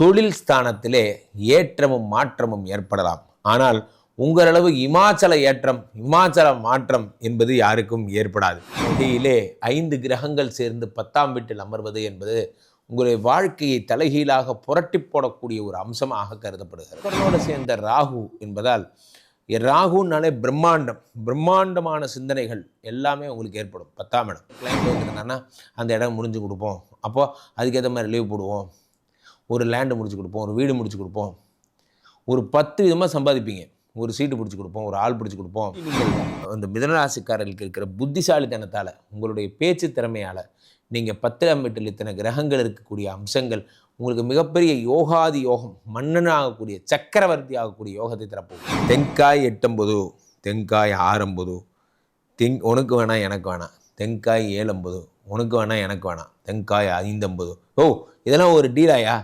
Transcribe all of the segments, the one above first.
தொழில் ஸ்தானத்திலே ஏற்றமும் மாற்றமும் ஏற்படலாம். ஆனால் உங்களளவு இமாச்சல ஏற்றம் இமாச்சல மாற்றம் என்பது யாருக்கும் ஏற்படாது. இடையிலே ஐந்து கிரகங்கள் சேர்ந்து பத்தாம் வீட்டில் அமர்வது என்பது உங்களுடைய வாழ்க்கையை தலைகீழாக புரட்டி போடக்கூடிய ஒரு அம்சமாக கருதப்படுகிறது. சேர்ந்த ராகு என்பதால் ராகுனாலே பிரம்மாண்டம் பிரம்மாண்டமான சிந்தனைகள் எல்லாமே உங்களுக்கு ஏற்படும். பத்தாம் இடம். கிளைண்ட் வந்துருந்தாங்கன்னா அந்த இடம் முடிஞ்சு கொடுப்போம். அப்போது அதுக்கேற்ற மாதிரி லீவ் போடுவோம். ஒரு லேண்டு முடிச்சு கொடுப்போம் ஒரு வீடு முடிச்சு கொடுப்போம். ஒரு பத்து விதமாக சம்பாதிப்பீங்க. ஒரு சீட்டு பிடிச்சி கொடுப்போம் ஒரு ஆள் பிடிச்சி கொடுப்போம். அந்த மிதனராசிக்காரர்களுக்கு இருக்கிற புத்திசாலித்தனத்தால் உங்களுடைய பேச்சு திறமையால் நீங்கள் பத்திரம் வீட்டில் இத்தனை கிரகங்கள் இருக்கக்கூடிய அம்சங்கள் உங்களுக்கு மிகப்பெரிய யோகாதி யோகம் மன்னன் ஆகக்கூடிய சக்கரவர்த்தி ஆகக்கூடிய யோகத்தை திறப்போம் தென்காய் எட்டம்பது தென்காய் ஆறம்பது தெங் உனக்கு வேணாம் எனக்கு வேணாம் தென்காய் ஏழம்பது உனக்கு வேணாம் எனக்கு வேணாம் தென்காய் ஐந்தம்பது ஓ இதெல்லாம் ஒரு டீலாயா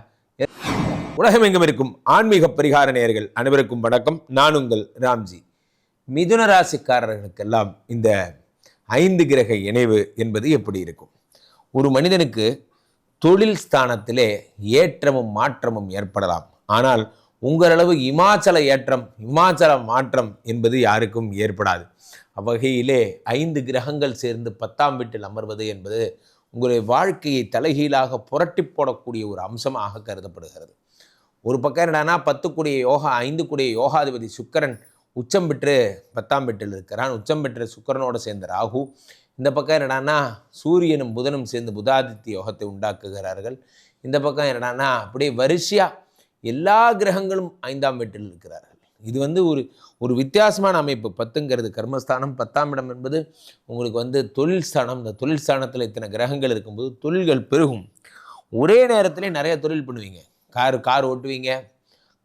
உலகமெங்கும் இருக்கும் ஆன்மீக பரிகார நேயர்கள் அனைவருக்கும் வணக்கம். நான் உங்கள் ராம்ஜி. மிதுன ராசிக்காரர்களுக்கெல்லாம் இந்த ஐந்து கிரக இணைவு என்பது எப்படி இருக்கும்? ஒரு மனிதனுக்கு தொழில் ஸ்தானத்திலே ஏற்றமும் மாற்றமும் ஏற்படலாம். ஆனால் உங்களளவு இமாச்சல ஏற்றம் இமாச்சல மாற்றம் என்பது யாருக்கும் ஏற்படாது. அவ்வகையிலே ஐந்து கிரகங்கள் சேர்ந்து பத்தாம் வீட்டில் அமர்வது என்பது உங்களுடைய வாழ்க்கையை தலைகீழாக புரட்டி போடக்கூடிய ஒரு அம்சமாக கருதப்படுகிறது. ஒரு பக்கம் என்னன்னா பத்து கூடிய யோகா ஐந்து கூடிய யோகாதிபதி சுக்கிரன் உச்சம் பெற்று பத்தாம் வீட்டில் இருக்கிறான். உச்சம் பெற்ற சுக்கிரனோடு சேர்ந்த ராகு. இந்த பக்கம் என்னடான்னா சூரியனும் புதனும் சேர்ந்து புதாதித்ய யோகத்தை உண்டாக்குகிறார்கள். இந்த பக்கம் என்னடான்னா அப்படியே வரிசையாக எல்லா கிரகங்களும் ஐந்தாம் வீட்டில் இருக்கிறார்கள். இது வந்து ஒரு ஒரு வித்தியாசமான அமைப்பு. பத்துங்கிறது கர்மஸ்தானம் பத்தாம் இடம் என்பது உங்களுக்கு வந்து தொழில் ஸ்தானம். இந்த தொழில் ஸ்தானத்தில் இத்தனை கிரகங்கள் இருக்கும்போது தொழில்கள் பெருகும். ஒரே நேரத்திலே நிறைய தொழில் பண்ணுவீங்க. Car car ஓட்டுவீங்க.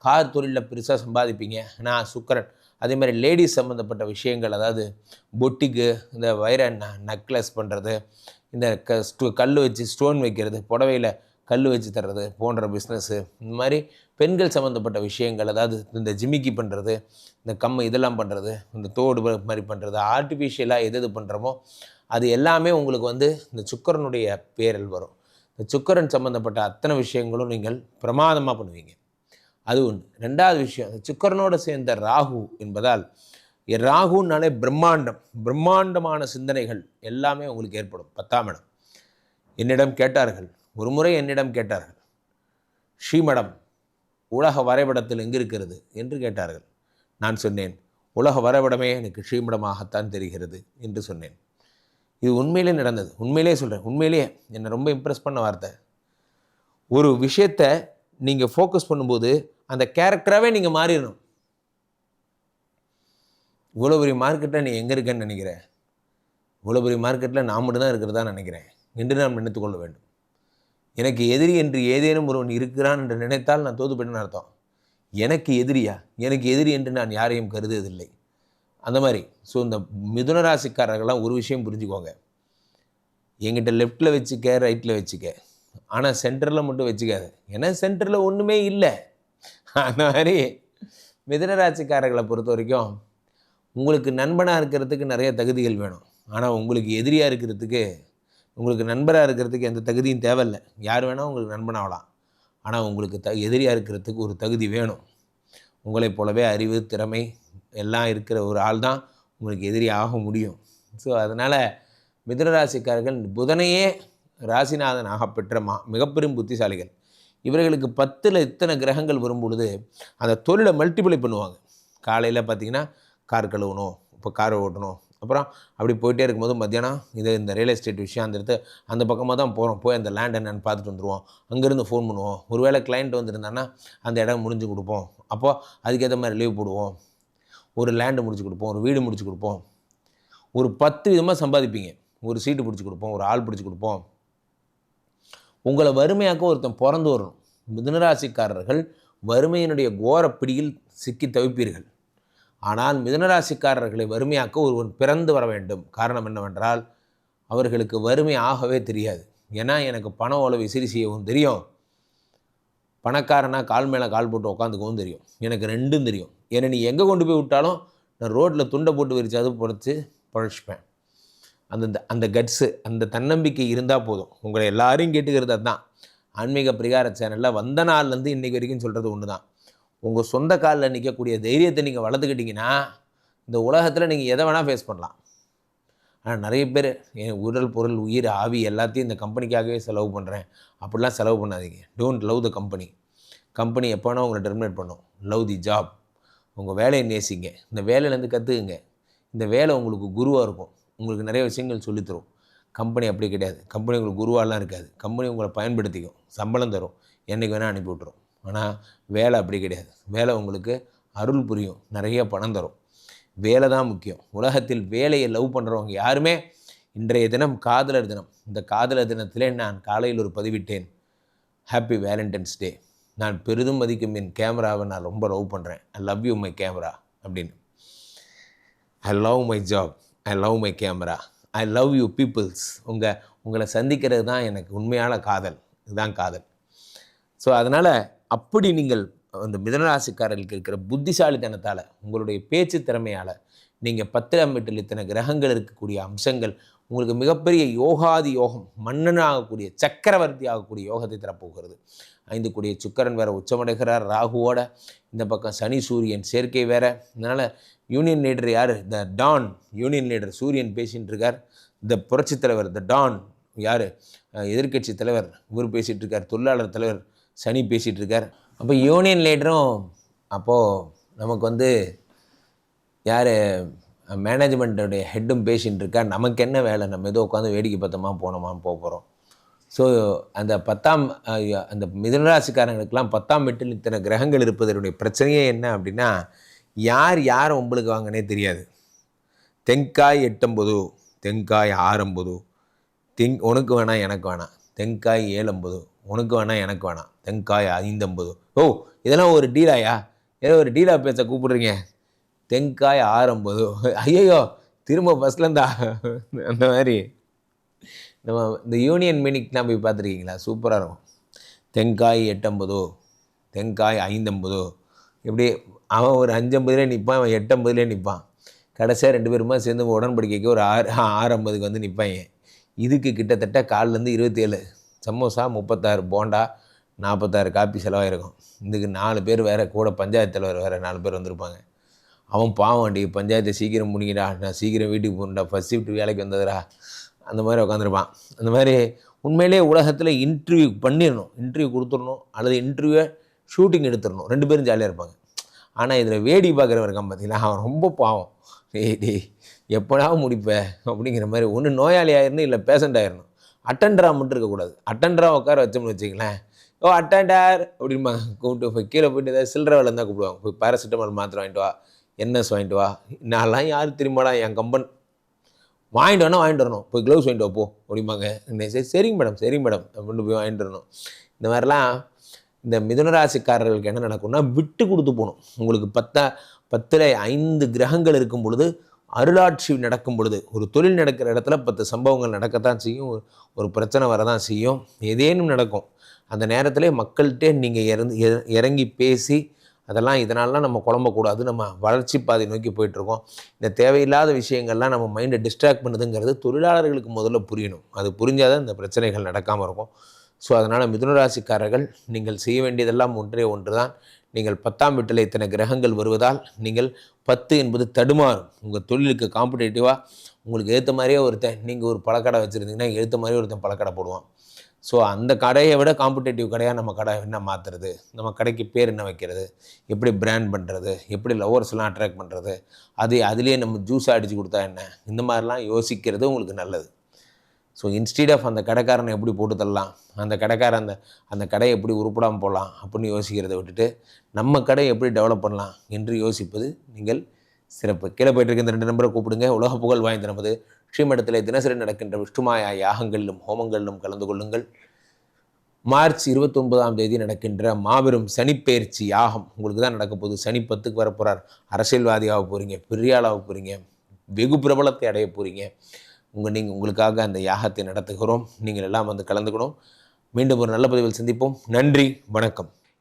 கார் தொழிலில் பெருசாக சம்பாதிப்பீங்க. நான் சுக்கரன் அதே மாதிரி லேடிஸ் சம்மந்தப்பட்ட விஷயங்கள் அதாவது பொட்டிக்கு இந்த வைர ந நக்லஸ் பண்ணுறது இந்த க ஸ்டோ கல் வச்சு ஸ்டோன் வைக்கிறது புடவையில் கல் வச்சு தர்றது போன்ற பிஸ்னஸ்ஸு இந்த மாதிரி பெண்கள் சம்மந்தப்பட்ட விஷயங்கள் அதாவது இந்த ஜிமிக்கி பண்ணுறது இந்த கம்மு இதெல்லாம் பண்ணுறது இந்த தோடு மாதிரி பண்ணுறது ஆர்டிஃபிஷியலாக எது எது பண்ணுறோமோ அது எல்லாமே உங்களுக்கு வந்து இந்த சுக்கரனுடைய பேரில் வரும். இந்த சுக்கரன் சம்மந்தப்பட்ட அத்தனை விஷயங்களும் நீங்கள் பிரமாதமாக பண்ணுவீங்க. அது ஒன்று ரெண்டாவது விஷயம் சுக்கரனோடு சேர்ந்த ராகு என்பதால் ராகுனாலே பிரம்மாண்டம் பிரம்மாண்டமான சிந்தனைகள் எல்லாமே உங்களுக்கு ஏற்படும். பத்தாம் இடம். என்னிடம் கேட்டார்கள் ஒரு முறை என்னிடம் கேட்டார்கள் ஸ்ரீமடம் உலக வரைபடத்தில் எங்கு இருக்கிறது? என்று கேட்டார்கள். நான் சொன்னேன் உலக வரைபடமே எனக்கு ஸ்ரீமடமாகத்தான் தெரிகிறது என்று சொன்னேன். இது உண்மையிலே நடந்தது. உண்மையிலே சொல்கிறேன் உண்மையிலேயே என்னை ரொம்ப இம்ப்ரெஸ் பண்ண வார்த்தை. ஒரு விஷயத்தை நீங்கள் ஃபோக்கஸ் பண்ணும்போது அந்த கேரக்டராகவே நீங்கள் மாறிடணும். இவ்வளோ பெரிய மார்க்கெட்டில் நீ எங்கே இருக்கேன்னு நினைக்கிற? இவ்வளோ பெரிய மார்க்கெட்டில் நான் மட்டும்தான் இருக்கிறதா நினைக்கிறேன்? என்று நாம் நினைத்து கொள்ள வேண்டும். எனக்கு எதிரி என்று ஏதேனும் ஒருவன் இருக்கிறான் என்று நினைத்தால் நான் தோத்து அர்த்தம். எனக்கு எதிரியா? எனக்கு எதிரி என்று நான் யாரையும் கருதுவதில்லை. அந்த மாதிரி. ஸோ இந்த மிதுன ராசிக்காரர்கள்லாம் ஒரு விஷயம் புரிஞ்சுக்கோங்க. எங்கிட்ட லெஃப்ட்டில் வச்சுக்க ரைட்டில் வச்சுக்க. ஆனால் சென்டரில் மட்டும் வச்சுக்காத. ஏன்னா சென்டரில் ஒன்றுமே இல்லை. அந்த மாதிரி மிதுன ராசிக்காரர்களை பொறுத்த வரைக்கும் உங்களுக்கு நண்பனாக இருக்கிறதுக்கு நிறைய தகுதிகள் வேணும். ஆனால் உங்களுக்கு எதிரியாக இருக்கிறதுக்கு உங்களுக்கு நண்பராக இருக்கிறதுக்கு எந்த தகுதியும் தேவையில்லை. யார் வேணால் உங்களுக்கு நண்பனாகலாம் ஆனால் உங்களுக்கு த எதிரியாக இருக்கிறதுக்கு ஒரு தகுதி வேணும். உங்களைப் போலவே அறிவு திறமை எல்லாம் இருக்கிற ஒரு ஆள் தான் உங்களுக்கு எதிரி ஆக முடியும். ஸோ அதனால் மிதனராசிக்காரர்கள் புதனையே ராசிநாதன் பெற்ற மா மிகப்பெரும் புத்திசாலிகள். இவர்களுக்கு பத்தில் இத்தனை கிரகங்கள் வரும் பொழுது அந்த தொழிலை மல்டிப்ளை பண்ணுவாங்க. காலையில் பார்த்தீங்கன்னா கார் கழுவணும் இப்போ கார் ஓட்டணும் அப்புறம் அப்படி போயிட்டே இருக்கும்போது மத்தியானம் இது இந்த ரியல் எஸ்டேட் விஷயம் அந்த இடத்து அந்த பக்கமாக தான் போகிறோம் போய் அந்த லேண்ட் என்னென்னு பார்த்துட்டு வந்துடுவோம் அங்கேருந்து ஃபோன் பண்ணுவோம். ஒருவேளை கிளைண்ட் வந்துருந்தாங்கன்னா அந்த இடம் முடிஞ்சு கொடுப்போம். அப்போது அதுக்கேற்ற மாதிரி லீவ் போடுவோம். ஒரு லேண்டு முடிச்சு கொடுப்போம். ஒரு வீடு முடிச்சு கொடுப்போம். ஒரு பத்து விதமாக சம்பாதிப்பீங்க. ஒரு சீட்டு பிடிச்சி கொடுப்போம். ஒரு ஆள் பிடிச்சி கொடுப்போம். உங்களை வறுமையாக்க ஒருத்தன் பிறந்து வரணும். மிதுனராசிக்காரர்கள் வறுமையினுடைய கோரப்பிடியில் சிக்கி தவிப்பீர்கள். ஆனால் மிதனராசிக்காரர்களை வறுமையாக்க ஒருவன் பிறந்து வர வேண்டும். காரணம் என்னவென்றால் அவர்களுக்கு வறுமை ஆகவே தெரியாது. ஏன்னா எனக்கு பண ஓலை விசிறி செய்யவும் தெரியும். பணக்காரனா கால் மேலே கால் போட்டு உட்காந்துக்கவும் தெரியும். எனக்கு ரெண்டும் தெரியும். என்னை நீ எங்கே கொண்டு போய் விட்டாலும் நான் ரோட்டில் துண்டை போட்டு விரிச்சாது பொழைச்சி பழச்சிப்பேன் அந்த அந்த கட்ஸு அந்த தன்னம்பிக்கை இருந்தால் போதும். உங்களை எல்லாரையும் கேட்டுக்கிறது அதுதான் ஆன்மீக பிரிகார சேனலில் வந்த நாள்லேருந்து இன்றைக்கி வரைக்கும் சொல்கிறது ஒன்று தான் உங்கள் சொந்த காலில் நிற்கக்கூடிய தைரியத்தை நீங்கள் வளர்த்துக்கிட்டிங்கன்னா இந்த உலகத்தில் நீங்கள் எதை வேணால் ஃபேஸ் பண்ணலாம். ஆனால் நிறைய பேர் என் உடல் பொருள் உயிர் ஆவி எல்லாத்தையும் இந்த கம்பெனிக்காகவே செலவு பண்ணுறேன் அப்படிலாம் செலவு பண்ணாதீங்க. Don't love the company company எப்போ வேணால் உங்களை டெர்மினேட் பண்ணும். லவ் தி ஜாப் உங்கள் வேலையை நேசிங்க. இந்த வேலையிலேருந்து கற்றுக்குங்க இந்த வேலை உங்களுக்கு குருவாக இருக்கும். உங்களுக்கு நிறைய விஷயங்கள் சொல்லித்தரும். கம்பெனி அப்படி கிடையாது. கம்பெனி உங்களுக்கு குருவாலாம் இருக்காது. கம்பெனி உங்களை பயன்படுத்திக்கும். சம்பளம் தரும். என்றைக்கு வேணால் அனுப்பி விட்ரும் ஆனால் வேலை அப்படி கிடையாது. வேலை உங்களுக்கு அருள் புரியும். நிறைய பணம் தரும். வேலை தான் முக்கியம். உலகத்தில் வேலையை லவ் பண்ணுறவங்க யாருமே இன்றைய தினம் காதலர் தினம். இந்த காதலர் தினத்திலே நான் காலையில் ஒரு பதிவிட்டேன். ஹாப்பி வேலண்டைன்ஸ் டே நான் பெரிதும் மதிக்கும் என் கேமராவை நான் ரொம்ப லவ் பண்ணுறேன் I love you my camera அப்படின்னு. I love my job I love my camera I love you peoples உங்கள் உங்களை சந்திக்கிறது தான் எனக்கு உண்மையான காதல். இதுதான் காதல். ஸோ அதனால் அப்படி நீங்கள் அந்த மிதனராசிக்காரர்களுக்கு இருக்கிற புத்திசாலித்தனத்தால் உங்களுடைய பேச்சு திறமையால் நீங்கள் பத்திரம் வீட்டில் இத்தனை கிரகங்கள் இருக்கக்கூடிய அம்சங்கள் உங்களுக்கு மிகப்பெரிய யோகாதி யோகம் மன்னன் ஆகக்கூடிய சக்கரவர்த்தி ஆகக்கூடிய யோகத்தை தரப்போகிறது. ஐந்து கூடிய சுக்கரன் வேற உச்சமடைகிறார் ராகுவோட இந்த பக்கம் சனி சூரியன் சேர்க்கை வேற அதனால் யூனியன் லீடர் யார்? த டான் யூனியன் லீடர் சூரியன் பேசின்னு இருக்கார். த புரட்சித் தலைவர் த டான் யார்? எதிர்க்கட்சி தலைவர் இவர் பேசிகிட்டு இருக்கார். தொழிலாளர் தலைவர் சனி பேசிகிட்டு இருக்கார் அப்போ யூனியன் லீடரும் அப்போது நமக்கு வந்து யார் மேனேஜ்மெண்ட்டோடைய ஹெட்டும் பேசிகிட்டு இருக்கா நமக்கு என்ன வேலை? நம்ம ஏதோ உட்காந்து வேடிக்கை பார்த்தோமா போனோமான்னு போக போகிறோம் ஸோ அந்த பத்தாம் அந்த மிதனராசிக்காரங்களுக்கெல்லாம் பத்தாம் வீட்டில் இத்தனை கிரகங்கள் இருப்பதனுடைய பிரச்சனையே என்ன அப்படின்னா யார் யார் உங்களுக்கு வாங்கினே தெரியாது. தெங்காய் எட்டொம்பது தெங்காய் ஆறம்பது தெங் உனக்கு வேணாம் எனக்கு வேணாம். தெங்காய் ஏழம்பது உனக்கு வேணாம் எனக்கு வேணாம். தெங்காய் ஐந்தம்பது. ஓ இதெல்லாம் ஒரு டீலாயா? ஏதோ ஒரு டீலா பேச கூப்பிடுறீங்க. தெங்காய் ஆறம்பது. ஐயோ திரும்ப ஃபஸ்ட்லேருந்தா அந்த மாதிரி. நம்ம இந்த யூனியன் மினிக்லாம் போய் பார்த்துருக்கீங்களா? சூப்பராக இருக்கும். தெங்காய் எட்டம்பதோ? தெங்காய் ஐந்தம்பதோ? இப்படி அவன் ஒரு அஞ்சம்பதுலேயே நிற்பான் அவன் எட்டம்பதுலேயே நிற்பான் கடைசியாக ரெண்டு பேருமா சேர்ந்து உடன்படிக்கைக்கு ஒரு ஆறு ஆறம்பதுக்கு வந்து நிற்பாங்க இதுக்கு கிட்டத்தட்ட காலிலேருந்து இருபத்தேழு. சமோசா முப்பத்தாறு. போண்டா நாற்பத்தாறு காப்பி செலவாயிருக்கும். இதுக்கு நாலு பேர் வேறு கூட பஞ்சாயத்து தலைவர் வேறு நாலு பேர் வந்திருப்பாங்க. அவன் பாவம் டி பஞ்சாயத்தை சீக்கிரம் முடிங்கடா. நான் சீக்கிரம் வீட்டுக்கு போகணுடா ஃபஸ்ட் ஷிஃப்ட் வேலைக்கு வந்ததுடா. அந்த மாதிரி உட்காந்துருப்பான் அந்த மாதிரி உண்மையிலே உலகத்தில் இன்டர்வியூ பண்ணிடணும் இன்டர்வியூ கொடுத்துடணும். அல்லது இன்டர்வியூவை ஷூட்டிங் எடுத்துடணும். ரெண்டு பேரும் ஜாலியாக இருப்பாங்க. ஆனால் இதில் வேடி பார்க்குறவர் இருக்கான் பார்த்தீங்களா அவன் ரொம்ப பாவம். டேய் டேய் எப்படா முடிப்பேன் அப்படிங்கிற மாதிரி. ஒன்று நோயாளி ஆயிடணும் இல்லை பேஷண்ட் ஆயிடணும் அட்டண்டராக மட்டும் இருக்கக்கூடாது. அட்டண்டராக உட்கார வச்சோம்னு வச்சிங்களேன் ஓ அட்டாண்டார் அப்படிம்பாங்க கூப்பிட்டு போய் கீழே போயிட்டு ஏதாவது சில்லற வேலை இருந்தால் கூப்பிடுவாங்க. போய் பேராசிட்டமால் மாத்திரை வாங்கிட்டு வா என்எஸ் வாங்கிட்டு வா. நான்லாம் யார் திரும்படா என் கம்பன். வாங்கிட்டு வரணும் வாங்கிட்டு வரணும். போய் க்ளவுஸ் வாங்கிட்டு வா போ அப்படிம்பாங்க. சரி சரிங்க மேடம் சரிங்க மேடம் அப்படின்னு போய் வாங்கிட்டு வரணும். இந்த மாதிரிலாம் இந்த மிதுனராசிக்காரர்களுக்கு என்ன நடக்கும்னா விட்டு கொடுத்து போகணும். உங்களுக்கு பத்தா பத்தில் ஐந்து கிரகங்கள் இருக்கும் பொழுது அருளாட்சி நடக்கும் பொழுது ஒரு தொழில் நடக்கிற இடத்துல பத்து சம்பவங்கள் நடக்கத்தான் செய்யும். ஒரு- ஒரு பிரச்சனை வரதான் செய்யும். ஏதேனும் நடக்கும். அந்த நேரத்திலே மக்கள்கிட்டே நீங்கள் இறந்து இறங்கி பேசி அதெல்லாம் இதனாலலாம் நம்ம குழம்பக்கூடாது நம்ம வளர்ச்சி பாதை நோக்கி போயிட்டுருக்கோம். இந்த தேவையில்லாத விஷயங்கள்லாம் நம்ம மைண்டை டிஸ்ட்ராக்ட் பண்ணுதுங்கிறது தொழிலாளர்களுக்கு முதல்ல புரியணும். அது புரிஞ்சால் தான் இந்த பிரச்சனைகள் நடக்காமல் இருக்கும். ஸோ அதனால் மிதுனராசிக்காரர்கள் நீங்கள் செய்ய வேண்டியதெல்லாம் ஒன்றே ஒன்று தான் நீங்கள் பத்தாம் வீட்டில் இத்தனை கிரகங்கள் வருவதால் நீங்கள் பத்து என்பது தடுமாறும். உங்கள் தொழிலுக்கு காம்படேட்டிவாக உங்களுக்கு ஏற்ற மாதிரியே ஒருத்தன் நீங்கள் ஒரு பழக்கடை வச்சுருந்தீங்கன்னா ஏற்ற மாதிரியே ஒருத்தன் பழக்கடை போடுவான். ஸோ அந்த கடையை விட காம்படேட்டிவ் கடையாக நம்ம கடை என்ன மாற்றுறது நம்ம கடைக்கு பேர் என்ன வைக்கிறது? எப்படி பிராண்ட் பண்ணுறது எப்படி லவர்ஸ்லாம் அட்ராக்ட் பண்ணுறது அது அதுலேயே நம்ம ஜூஸ் அடித்து கொடுத்தா என்ன? இந்த மாதிரிலாம் யோசிக்கிறது உங்களுக்கு நல்லது. ஸோ இன்ஸ்டீட் ஆஃப் அந்த கடைக்காரனை எப்படி போட்டு தரலாம்? அந்த கடைக்காரன் அந்த அந்த கடையை எப்படி உருப்படாமல் போகலாம் அப்படின்னு யோசிக்கிறதை விட்டுட்டு நம்ம கடையை எப்படி டெவலப் பண்ணலாம்? என்று யோசிப்பது நீங்கள் சிறப்பு. கீழே போயிட்டு இருக்க இந்த ரெண்டு நம்பரை கூப்பிடுங்க. உலக புகழ் வாய்ந்த நமது ஸ்ரீமடத்தில் தினசரி நடக்கின்ற விஷ்ணுமாயா யாகங்களிலும் ஹோமங்களிலும் கலந்து கொள்ளுங்கள். மார்ச் இருபத்தொன்பதாம் தேதி நடக்கின்ற மாபெரும் சனிப்பெயர்ச்சி யாகம். உங்களுக்கு தான் நடக்க போகுது. சனி பத்துக்கு வர போகிறார் அரசியல்வாதியாக போகிறீங்க பெரியாளாக போகிறீங்க வெகு பிரபலத்தை அடைய போகிறீங்க உங்கள் நீங்கள் உங்களுக்காக அந்த யாகத்தை நடத்துகிறோம். நீங்கள் எல்லாம் வந்து கலந்துக்கணும். மீண்டும் ஒரு நல்ல பதிவில் சந்திப்போம். நன்றி வணக்கம்.